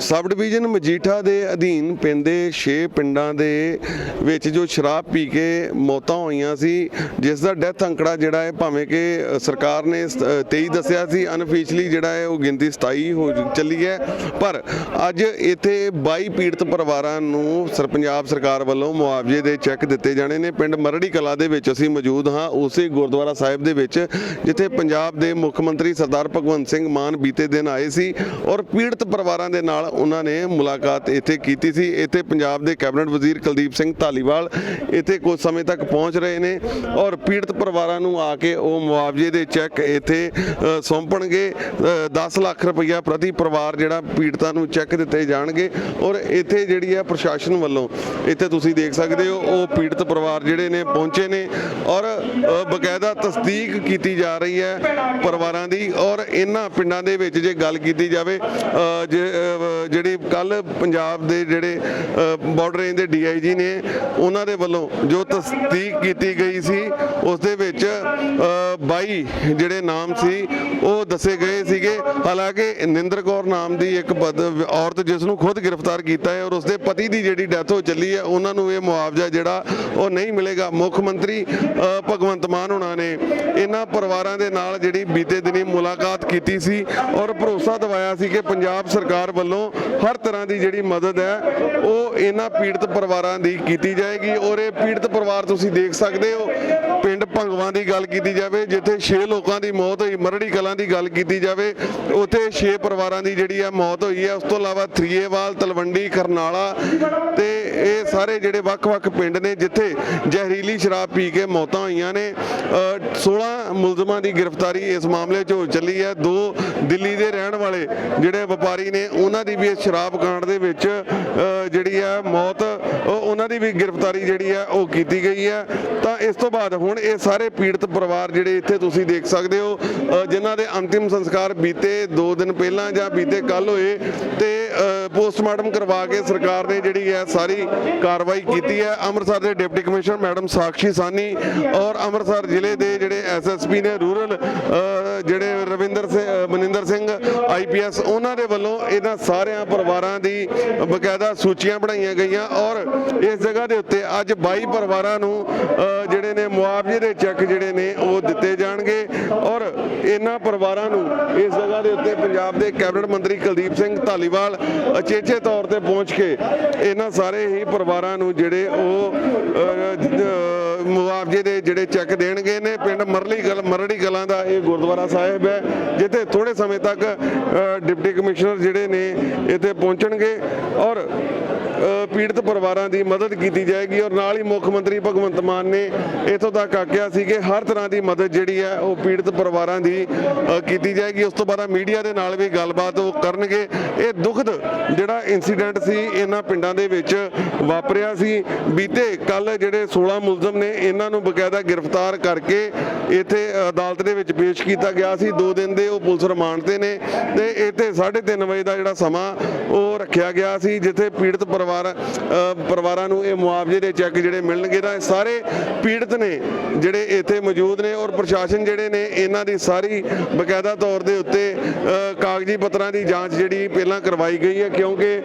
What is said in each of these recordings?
Sub division Majitha ਦੇ ਅਧੀਨ ਪੈਂਦੇ 6 ਪਿੰਡਾਂ ਦੇ ਵਿੱਚ ਜੋ ਸ਼ਰਾਬ ਪੀ ਕੇ ਮੌਤਾਂ ਹੋਈਆਂ ਸੀ ਜਿਸ ਦਾ ਡੈਥ ਅੰਕੜਾ ਜਿਹੜਾ ਹੈ ਭਾਵੇਂ ਕਿ ਸਰਕਾਰ ਨੇ ਸ- ਅ, 23 ਦੱਸਿਆ ਸੀ ਅਨਫੀਸ਼ਲੀ ਜਿਹੜਾ ਹੈ ਉਹ ਗਿਣਤੀ 27 ਹੋ ਚੱਲੀ ਹੈ। ਪਰ ਅੱਜ ਇੱਥੇ 22 ਪੀੜਤ ਪਰਿਵਾਰਾਂ ਨੂੰ ਸਰ ਪੰਜਾਬ ਸਰਕਾਰ ਵੱਲੋਂ ਮੁਆਵਜ਼ੇ ਦੇ ਚੈੱਕ ਦਿੱਤੇ ਜਾਣੇ ਨੇ। ਪਿੰਡ ਮਰੜੀ ਕਲਾ ਦੇ ਵਿੱਚ ਅਸੀਂ ਮੌਜੂਦ ਹਾਂ ਉਸੇ ਗੁਰਦੁਆਰਾ ਸਾਹਿਬ ਦੇ ਵਿੱਚ ਜਿੱਥੇ ਪੰਜਾਬ ਦੇ ਮੁੱਖ ਮੰਤਰੀ ਸਰਦਾਰ ਭਗਵੰਤ ਸਿੰਘ ਮਾਨ ਬੀਤੇ ਦਿਨ ਆਏ ਸੀ ਔਰ ਪੀੜਤ ਪਰਿਵਾਰਾਂ ਦੇ ਨਾਲ ਉਹਨਾਂ ਨੇ ਮੁਲਾਕਾਤ ਇੱਥੇ ਕੀਤੀ ਸੀ। ਇੱਥੇ ਪੰਜਾਬ ਦੇ ਕੈਬਨਿਟ ਵਜ਼ੀਰ ਕੁਲਦੀਪ ਸਿੰਘ ਧਾਲੀਵਾਲ ਇੱਥੇ ਕੁਝ ਸਮੇਂ ਤੱਕ ਪਹੁੰਚ ਰਹੇ ਨੇ ਔਰ ਪੀੜਤ ਪਰਿਵਾਰਾਂ ਨੂੰ ਆ ਕੇ ਉਹ ਮੁਆਵਜ਼ੇ ਦੇ ਚੈੱਕ ਇੱਥੇ ਸੌਂਪਣਗੇ। ਅ, 10 ਲੱਖ ਰੁਪਈਆ ਪ੍ਰਤੀ ਪਰਿਵਾਰ ਜਿਹੜਾ ਪੀੜਤਾਂ ਨੂੰ ਚੈੱਕ ਦਿੱਤੇ ਜਾਣਗੇ ਔਰ ਇੱਥੇ ਜਿਹੜੀ ਹੈ ਪ੍ਰਸ਼ਾਸਨ ਵੱਲੋਂ ਇੱਥੇ ਤੁਸੀਂ ਦੇਖ ਸਕਦੇ ਹੋ ਉਹ ਪੀੜਤ ਪਰਿਵਾਰ ਜਿਹੜੇ ਨੇ ਪਹੁੰਚੇ ਨੇ ਔਰ ਬਕਾਇਦਾ ਤਸਦੀਕ ਕੀਤੀ ਜਾ ਰਹੀ ਹੈ ਪਰਿਵਾਰਾਂ ਦੀ ਔਰ ਇਹਨਾਂ ਪਿੰਡਾਂ ਦੇ ਵਿੱਚ ਜੇ ਗੱਲ ਕੀਤੀ ਜਾਵੇ ਜੇ, ਜਿਹੜੀ ਕੱਲ ਪੰਜਾਬ ਦੇ ਜਿਹੜੇ ਬਾਰਡਰ ਰੇਂਜ ਦੇ ਡੀਆਈਜੀ ਨੇ ਉਹਨਾਂ ਦੇ ਵੱਲੋਂ ਜੋ ਤਸਦੀਕ ਕੀਤੀ ਗਈ ਸੀ ਉਸ ਦੇ ਵਿੱਚ ਅ, 22 ਜਿਹੜੇ ਨਾਮ ਸੀ ਉਹ ਦੱਸੇ ਗਏ ਸੀਗੇ। ਹਾਲਾਂਕਿ ਨਿੰਦਰ ਕੌਰ ਨਾਮ ਦੀ ਇੱਕ ਬਦ- ਔਰਤ ਜਿਸ ਨੂੰ ਖੁਦ ਗ੍ਰਿਫਤਾਰ ਕੀਤਾ ਹੈ ਔਰ ਉਸਦੇ ਪਤੀ ਦੀ ਜਿਹੜੀ ਡੈਥ ਹੋ ਚੱਲੀ ਹੈ ਉਹਨਾਂ ਨੂੰ ਇਹ ਮੁਆਵਜ਼ਾ ਜਿਹੜਾ ਉਹ ਨਹੀਂ ਮਿਲੇਗਾ। ਮੁੱਖ ਮੰਤਰੀ ਭਗਵੰਤ ਮਾਨ ਉਹਨਾਂ ਨੇ ਇਹਨਾਂ ਪਰਿਵਾਰਾਂ ਦੇ ਨਾਲ ਜਿਹੜੀ ਬੀਤੇ ਦਿਨੀ ਮੁਲਾਕਾਤ ਕੀਤੀ ਸੀ ਔਰ ਭਰੋਸਾ ਦਿਵਾਇਆ ਸੀ ਕਿ ਪੰਜਾਬ ਸਰਕਾਰ ਵੱਲੋਂ ਹਰ ਤਰ੍ਹਾਂ ਦੀ ਜਿਹੜੀ ਮਦਦ ਹੈ ਉਹ ਇਹਨਾਂ ਪੀੜਤ ਪਰਿਵਾਰਾਂ ਦੀ ਕੀਤੀ ਜਾਏਗੀ ਔਰ ਇਹ ਪੀੜਤ ਪਰਿਵਾਰ ਤੁਸੀਂ ਦੇਖ ਸਕਦੇ ਹੋ ਪਿੰਡ ਭੰਗਵਾਂ ਦੀ ਗੱਲ ਕੀਤੀ ਜਾਵੇ ਜਿੱਥੇ 6 ਲੋਕਾਂ ਦੀ ਮੌਤ ਹੋਈ ਮਰੜੀ ਕਲਾਂ ਦੀ ਗੱਲ ਕੀਤੀ ਜਾਵੇ ਉੱਥੇ 6 ਪਰਿਵਾਰਾਂ ਦੀ ਜਿਹੜੀ ਹੈ ਮੌਤ ਹੋਈ ਹੈ ਉਸ ਤੋਂ ਇਲਾਵਾ ਥਰੀਏਵਾਲ ਤਲਵੰਡੀ ਕਰਨਾਲਾ ਤੇ ਇਹ ਸਾਰੇ ਜਿਹੜੇ ਵੱਖ-ਵੱਖ ਪਿੰਡ ਨੇ ਜਿੱਥੇ ਜ਼ਹਿਰੀਲੀ ਸ਼ਰਾਬ ਪੀ ਕੇ ਮੌਤਾਂ ਹੋਈਆਂ ਨੇ ਅ, 16 ਮੁਲਜ਼ਮਾਂ ਦੀ ਗ੍ਰਿਫਤਾਰੀ ਇਸ ਮਾਮਲੇ 'ਚ ਹੋ ਚੱਲੀ ਹੈ ਦੋ ਦਿੱਲੀ ਦੇ ਰਹਿਣ ਵਾਲੇ ਜਿਹੜੇ ਵਪਾਰੀ ਨੇ ਉਹਨਾਂ ਦੀ ਵੀ ਇਸ ਸ਼ਰਾਬ ਕਾਂਡ ਦੇ ਵਿੱਚ ਜਿਹੜੀ ਹੈ ਮੌਤ ਉਹਨਾਂ ਦੀ ਵੀ ਗ੍ਰਿਫਤਾਰੀ ਜਿਹੜੀ ਹੈ ਉਹ ਕੀਤੀ ਗਈ ਹੈ ਤਾਂ ਇਸ ਤੋਂ ਬਾਅਦ ਹੁਣ ਇਹ ਸਾਰੇ ਪੀੜਤ ਪਰਿਵਾਰ ਜਿਹੜੇ ਇੱਥੇ ਤੁਸੀਂ ਦੇਖ ਸਕਦੇ ਹੋ ਅ, ਜਿਨ੍ਹਾਂ ਦੇ ਅੰਤਿਮ ਸੰਸਕਾਰ ਬੀਤੇ 2 ਦਿਨ ਪਹਿਲਾਂ ਜਾਂ ਬੀਤੇ ਕੱਲ ਹੋਏ ਤੇ ਪੋਸਟਮਾਰਟਮ ਕਰਵਾ ਕੇ ਸਰਕਾਰ ਨੇ ਜਿਹੜੀ ਹੈ ਸਾਰੀ ਕਾਰਵਾਈ ਕੀਤੀ ਹੈ ਅੰਮ੍ਰਿਤਸਰ ਦੇ deputy commissioner madam Sakshi Sawhney ਔਰ ਅੰਮ੍ਰਿਤਸਰ ਜ਼ਿਲ੍ਹੇ ਦੇ ਜਿਹੜੇ ਐਸਐਸਪੀ ਨੇ ਰੂਰਲ ਜਿਹੜੇ ਰਵਿੰਦਰ ਸਿੰਘ ਮਨਿੰਦਰ ਸਿੰਘ ਆਈਪੀਐਸ ਉਹਨਾਂ ਦੇ ਵੱਲੋਂ ਇਹਨਾਂ ਸਾਰੇ ਸਾਰਿਆਂ ਪਰਿਵਾਰਾਂ ਦੀ ਬਕਾਇਦਾ ਸੂਚੀਆਂ ਬਣਾਈਆਂ ਗਈਆਂ ਔਰ ਇਸ ਜਗ੍ਹਾ ਦੇ ਉੱਤੇ ਅੱਜ 22 ਪਰਿਵਾਰਾਂ ਨੂੰ ਅ, ਜਿਹੜੇ ਨੇ ਮੁਆਵਜ਼ੇ ਦੇ ਚੈੱਕ ਜਿਹੜੇ ਨੇ, ਉਹ ਦਿੱਤੇ ਜਾਣਗੇ ਔਰ ਇਹਨਾਂ ਪਰਿਵਾਰਾਂ ਨੂੰ ਇਸ ਜਗ੍ਹਾ ਦੇ ਉੱਤੇ ਪੰਜਾਬ ਦੇ ਕੈਬਨਿਟ ਮੰਤਰੀ ਕੁਲਦੀਪ ਸਿੰਘ ਧਾਲੀਵਾਲ ਅਚੇਚੇ ਤੌਰ ਤੇ ਪਹੁੰਚ ਕੇ ਇਹਨਾਂ ਸਾਰੇ ਹੀ ਪਰਿਵਾਰਾਂ ਨੂੰ ਜਿਹੜੇ ਉਹ ਮੁਆਵਜ਼ੇ ਦੇ ਜਿਹੜੇ ਚੈੱਕ ਦੇਣਗੇ ਨੇ, ਪਿੰਡ ਮਰਲੀ ਕਲ ਮਰੜੀ ਕਲਾਂ ਦਾ ਇਹ ਗੁਰਦੁਆਰਾ ਸਾਹਿਬ ਹੈ, ਜਿੱਥੇ ਥੋੜੇ ਸਮੇਂ ਤੱਕ ਡਿਪਟੀ ਕਮਿਸ਼ਨਰ ਜਿਹੜੇ ਨੇ ਇੱਥੇ ਪਹੁੰਚਣਗੇ ਔਰ ਪੀੜਤ ਪਰਿਵਾਰਾਂ ਦੀ ਮਦਦ ਕੀਤੀ ਜਾਏਗੀ ਔਰ ਨਾਲ ਹੀ ਮੁੱਖ ਮੰਤਰੀ ਭਗਵੰਤ ਮਾਨ ਨੇ ਇਥੋਂ ਤੱਕ ਆਖਿਆ ਸੀ ਕਿ ਹਰ ਤਰ੍ਹਾਂ ਦੀ ਮਦਦ ਜਿਹੜੀ ਹੈ ਉਹ ਪੀੜਤ ਪਰਿਵਾਰਾਂ ਦੀ ਕੀਤੀ ਜਾਏਗੀ। ਉਸ ਤੋਂ ਬਾਅਦ ਮੀਡੀਆ ਦੇ ਨਾਲ ਵੀ ਗੱਲਬਾਤ ਉਹ ਕਰਨਗੇ। ਇਹ ਦੁਖਦ ਜਿਹੜਾ ਇਨਸੀਡੈਂਟ ਸੀ, ਇਹਨਾਂ ਪਿੰਡਾਂ ਦੇ ਵਿੱਚ ਵਾਪਰਿਆ ਸੀ। ਬੀਤੇ ਕੱਲ ਜਿਹੜੇ 16 ਮੁਲਜ਼ਮ ਨੇ, ਇਹਨਾਂ ਨੂੰ ਬਕਾਇਦਾ ਗ੍ਰਿਫਤਾਰ ਕਰਕੇ ਇੱਥੇ ਅਦਾਲਤ ਦੇ ਵਿੱਚ ਪੇਸ਼ ਕੀਤਾ ਗਿਆ ਸੀ। 2 ਦਿਨ ਦੇ ਉਹ ਪੁਲਿਸ ਰਿਮਾਂਡ ਤੇ ਨੇ ਤੇ ਇੱਥੇ 3:30 ਵਜੇ ਦਾ ਜਿਹੜਾ ਸਮਾਂ ਉਹ ਰੱਖਿਆ ਗਿਆ ਸੀ, ਜਿੱਥੇ ਪੀੜਤ ਪਰਿਵਾਰ ਪਰਿਵਾਰ ਪਰਿਵਾਰਾਂ ਨੂੰ ਇਹ ਮੁਆਵਜ਼ੇ ਦੇ ਚੈੱਕ ਜਿਹੜੇ ਮਿਲਣਗੇ ਤਾਂ ਇਹ ਸਾਰੇ ਪੀੜਤ ਨੇ ਜਿਹੜੇ ਇੱਥੇ ਮੌਜੂਦ ਨੇ ਔਰ ਪ੍ਰਸ਼ਾਸਨ ਜਿਹੜੇ ਨੇ ਇਹਨਾਂ ਦੀ ਸਾਰੀ ਬਕਾਇਦਾ ਤੌਰ ਦੇ ਉੱਤੇ ਕਾਗਜ਼ੀ ਪੱਤਰਾਂ ਦੀ ਜਾਂਚ ਜਿਹੜੀ ਪਹਿਲਾਂ ਕਰਵਾਈ ਗਈ ਹੈ ਕਿਉਂਕਿ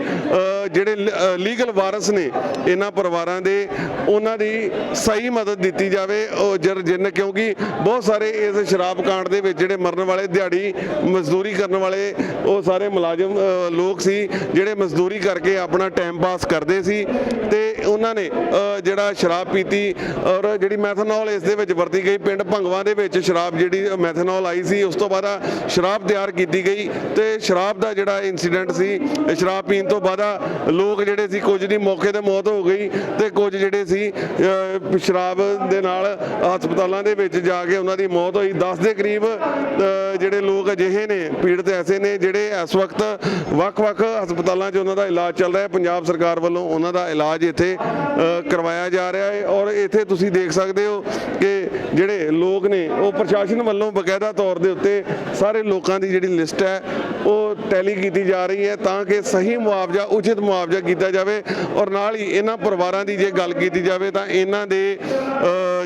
ਜਿਹੜੇ ਲੀਗਲ ਵਾਰਸ ਨੇ ਇਹਨਾਂ ਪਰਿਵਾਰਾਂ ਦੇ, ਉਹਨਾਂ ਦੀ ਸਹੀ ਮਦਦ ਦਿੱਤੀ ਜਾਵੇ, ਉਹ ਜਰ, ਜਿੰਨ ਕਿਉਂਕਿ ਬਹੁਤ ਸਾਰੇ ਇਸ ਸ਼ਰਾਬ ਕਾਂਡ ਦੇ ਵਿੱਚ ਜਿਹੜੇ ਮਰਨ ਵਾਲੇ ਦਿਹਾੜੀ ਮਜ਼ਦੂਰੀ ਕਰਨ ਵਾਲੇ ਉਹ ਸਾਰੇ ਮੁਲਾਜ਼ਮ ਲੋਕ ਸੀ ਜਿਹੜੇ ਮਜ਼ਦੂਰੀ ਕਰਕੇ ਆਪਣਾ ਟਾਈਮ ਪਾਸ ਕਰਦੇ ਸੀ ਤੇ ਉਹਨਾਂ ਨੇ ਜਿਹੜਾ ਸ਼ਰਾਬ ਪੀਤੀ ਔਰ ਜਿਹੜੀ ਮੈਥਨੋਲ ਇਸ ਦੇ ਵਿੱਚ ਵਰਤੀ ਗਈ, ਪਿੰਡ ਭੰਗਵਾ ਦੇ ਵਿੱਚ ਸ਼ਰਾਬ ਜਿਹੜੀ ਮੈਥਨੋਲ ਆਈ ਸੀ, ਉਸ ਤੋਂ ਬਾਅਦ ਸ਼ਰਾਬ ਤਿਆਰ ਕੀਤੀ ਗਈ ਤੇ ਸ਼ਰਾਬ ਦਾ ਜਿਹੜਾ ਇਨਸੀਡੈਂਟ ਸੀ ਸ਼ਰਾਬ ਪੀਣ ਤੋਂ ਬਾਅਦ ਲੋਕ ਜਿਹੜੇ ਸੀ ਕੁਝ ਦੀ ਮੌਕੇ ਤੇ ਮੌਤ ਹੋ ਗਈ ਤੇ ਕੁਝ ਜਿਹੜੇ ਸੀ ਸ਼ਰਾਬ ਦੇ ਨਾਲ ਹਸਪਤਾਲਾਂ ਦੇ ਵਿੱਚ ਜਾ ਕੇ ਉਹਨਾਂ ਦੀ ਮੌਤ ਹੋਈ। 10 ਦੇ ਕਰੀਬ ਜਿਹੜੇ ਲੋਕ ਅਜਿਹੇ ਨੇ, ਪੀੜਤ ਐਸੇ ਨੇ, ਜਿਹੜੇ ਇਸ ਵਕਤ ਵੱਖ-ਵੱਖ ਹਸਪਤਾਲਾਂ 'ਚ ਉਹਨਾਂ ਦਾ ਇਲਾਜ ਚੱਲ ਰਿਹਾ ਹੈ। ਪੰਜਾਬ ਸਰਕਾਰ ਸਰਕਾਰ ਵੱਲੋਂ ਉਹਨਾਂ ਦਾ ਇਲਾਜ ਇੱਥੇ ਕਰਵਾਇਆ ਜਾ ਰਿਹਾ ਹੈ ਔਰ ਇੱਥੇ ਤੁਸੀਂ ਦੇਖ ਸਕਦੇ ਸਕਦੇ ਹੋ ਕਿ ਜਿਹੜੇ ਲੋਕ ਨੇ ਉਹ ਪ੍ਰਸ਼ਾਸਨ ਵੱਲੋਂ ਬਕਾਇਦਾ ਤੌਰ ਦੇ ਉੱਤੇ ਸਾਰੇ ਲੋਕਾਂ ਦੀ ਜਿਹੜੀ ਲਿਸਟ ਹੈ ਉਹ ਟੈਲੀ ਕੀਤੀ ਜਾ ਰਹੀ ਹੈ ਤਾਂ ਕਿ ਸਹੀ ਮੁਆਵਜ਼ਾ, ਉਚਿਤ ਮੁਆਵਜ਼ਾ ਕੀਤਾ ਜਾਵੇ ਔਰ ਨਾਲ ਹੀ ਇਹਨਾਂ ਪਰਿਵਾਰਾਂ ਦੀ ਜੇ ਗੱਲ ਕੀਤੀ ਜਾਵੇ ਤਾਂ ਇਹਨਾਂ ਦੇ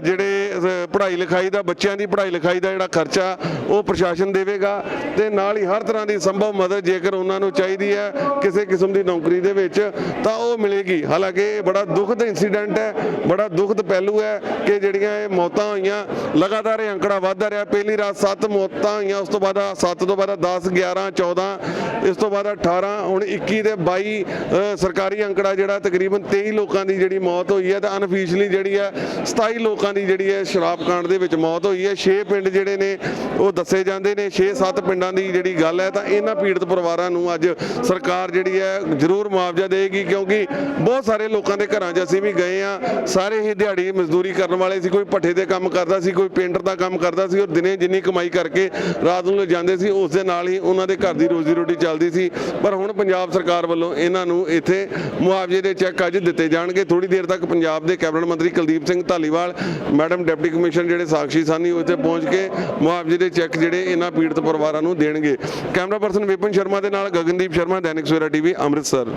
ਜਿਹੜੇ ਪੜ੍ਹਾਈ ਲਿਖਾਈ ਦਾ, ਬੱਚਿਆਂ ਦੀ ਪੜ੍ਹਾਈ ਲਿਖਾਈ ਦਾ ਜਿਹੜਾ ਖਰਚਾ ਉਹ ਪ੍ਰਸ਼ਾਸਨ ਦੇਵੇਗਾ ਤੇ ਨਾਲ ਹੀ ਹਰ ਤਰ੍ਹਾਂ ਦੀ ਸੰਭਵ ਮਦਦ ਜੇਕਰ ਉਹਨਾਂ ਨੂੰ ਚਾਹੀਦੀ ਹੈ ਕਿਸੇ ਕਿਸਮ ਦੀ ਨੌਕਰੀ ਦੇ ਵਿੱਚ, ਤਾਂ ਉਹ ਮਿਲੇਗੀ। ਹਾਲਾਂਕਿ ਇਹ ਬੜਾ ਦੁਖਦ ਇਨਸੀਡੈਂਟ ਹੈ, ਬੜਾ ਦੁਖਦ ਪਹਿਲੂ ਹੈ ਕਿ ਜਿਹੜੀਆਂ ਇਹ ਮੌਤਾਂ ਹੋਈਆਂ, ਲਗਾਤਾਰ ਇਹ ਅੰਕੜਾ ਵੱਧਦਾ ਰਿਹਾ। ਪਹਿਲੀ ਰਾਤ 7 ਮੌਤਾਂ ਹੋਈਆਂ, ਉਸ ਤੋਂ ਬਾਅਦ 7 ਤੋਂ ਬਾਅਦ 10 11 14 ਇਸ ਤੋਂ ਬਾਅਦ 18 ਹੁਣ 21 ਤੇ 22 ਸਰਕਾਰੀ ਅੰਕੜਾ ਜਿਹੜਾ ਤਕਰੀਬਨ 23 ਲੋਕਾਂ ਦੀ ਜਿਹੜੀ ਮੌਤ ਹੋਈ ਹੈ ਤੇ ਅਨਫੀਸ਼ਲੀ ਜਿਹੜੀ ਹੈ 27 ਲੋਕਾਂ ਦੀ ਜਿਹੜੀ ਹੈ ਸ਼ਰਾਬ ਕਾਂਡ ਦੇ ਵਿੱਚ ਮੌਤ ਹੋਈ ਹੈ। 6 ਪਿੰਡ ਜਿਹੜੇ ਨੇ ਉਹ ਦੱਸੇ ਜਾਂਦੇ ਨੇ 6-7 ਪਿੰਡਾਂ ਦੀ ਜਿਹੜੀ ਗੱਲ ਹੈ ਤਾਂ ਇਹਨਾਂ ਪੀੜਤ ਪਰਿਵਾਰਾਂ ਨੂੰ ਅੱਜ ਸਰਕਾਰ ਜਿਹੜੀ ਹੈ ਜ਼ਰੂਰ ਮੁਆਵਜ਼ਾ ਦੇਗੀ ਕਿਉਂਕਿ ਬਹੁਤ ਸਾਰੇ ਲੋਕਾਂ ਦੇ ਘਰਾਂ 'ਚ ਅਸੀਂ ਵੀ ਗਏ ਆ ਸਾਰੇ ਹੀ ਦਿਹਾੜੀ ਮਜ਼ਦੂਰੀ ਕਰਨ ਵਾਲੇ ਸੀ, ਕੋਈ ਭੱਠੇ ਦੇ ਕੰਮ ਕਰਦਾ ਸੀ, ਕੋਈ ਪੇਂਟਰ ਦਾ ਕੰਮ ਕਰਦਾ ਸੀ ਔਰ ਦਿਨੇ ਜਿੰਨੀ ਕਮਾਈ ਕਰਕੇ ਰਾਤ ਨੂੰ ਜਾਂਦੇ ਸੀ, ਉਸ ਦੇ ਨਾਲ ਹੀ ਉਹਨਾਂ ਦੇ ਘਰ ਦੀ ਰੋਜ਼ੀ ਰੋਟੀ ਚੱਲਦੀ ਸੀ, ਪਰ ਹੁਣ ਪੰਜਾਬ ਸਰਕਾਰ ਵੱਲੋਂ ਇਹਨਾਂ ਨੂੰ ਇੱਥੇ ਮੁਆਵਜ਼ੇ ਦੇ ਚੈੱਕ ਅੱਜ ਦਿੱਤੇ ਜਾਣਗੇ। ਥੋੜੀ ਦੇਰ ਤੱਕ ਪੰਜਾਬ ਦੇ ਕੈਬਨਿਟ ਮੰਤਰੀ Kuldeep Singh Dhaliwal, madam deputy commissioner ਜਿਹੜੇ ਸਾਕਸ਼ੀ ਸਾਨੀ ਉਹ ਇੱਥੇ ਪਹੁੰਚ ਕੇ ਮੁਆਵਜ਼ੇ ਦੇ ਚੈੱਕ ਜਿਹੜੇ ਇਹਨਾਂ ਪੀੜਤ ਪਰਿਵਾਰਾਂ ਨੂੰ ਦੇਣਗੇ। ਕੈਮਰਾ ਪਰਸਨ ਵਿਪਨ ਸ਼ਰਮਾ ਦੇ ਨਾਲ ਗਗਨਦੀਪ ਸ਼ਰਮਾ, ਦੈਨਿਕ ਸਵੇਰਾ ਟੀਵੀ, ਅੰਮ੍ਰਿਤਸਰ।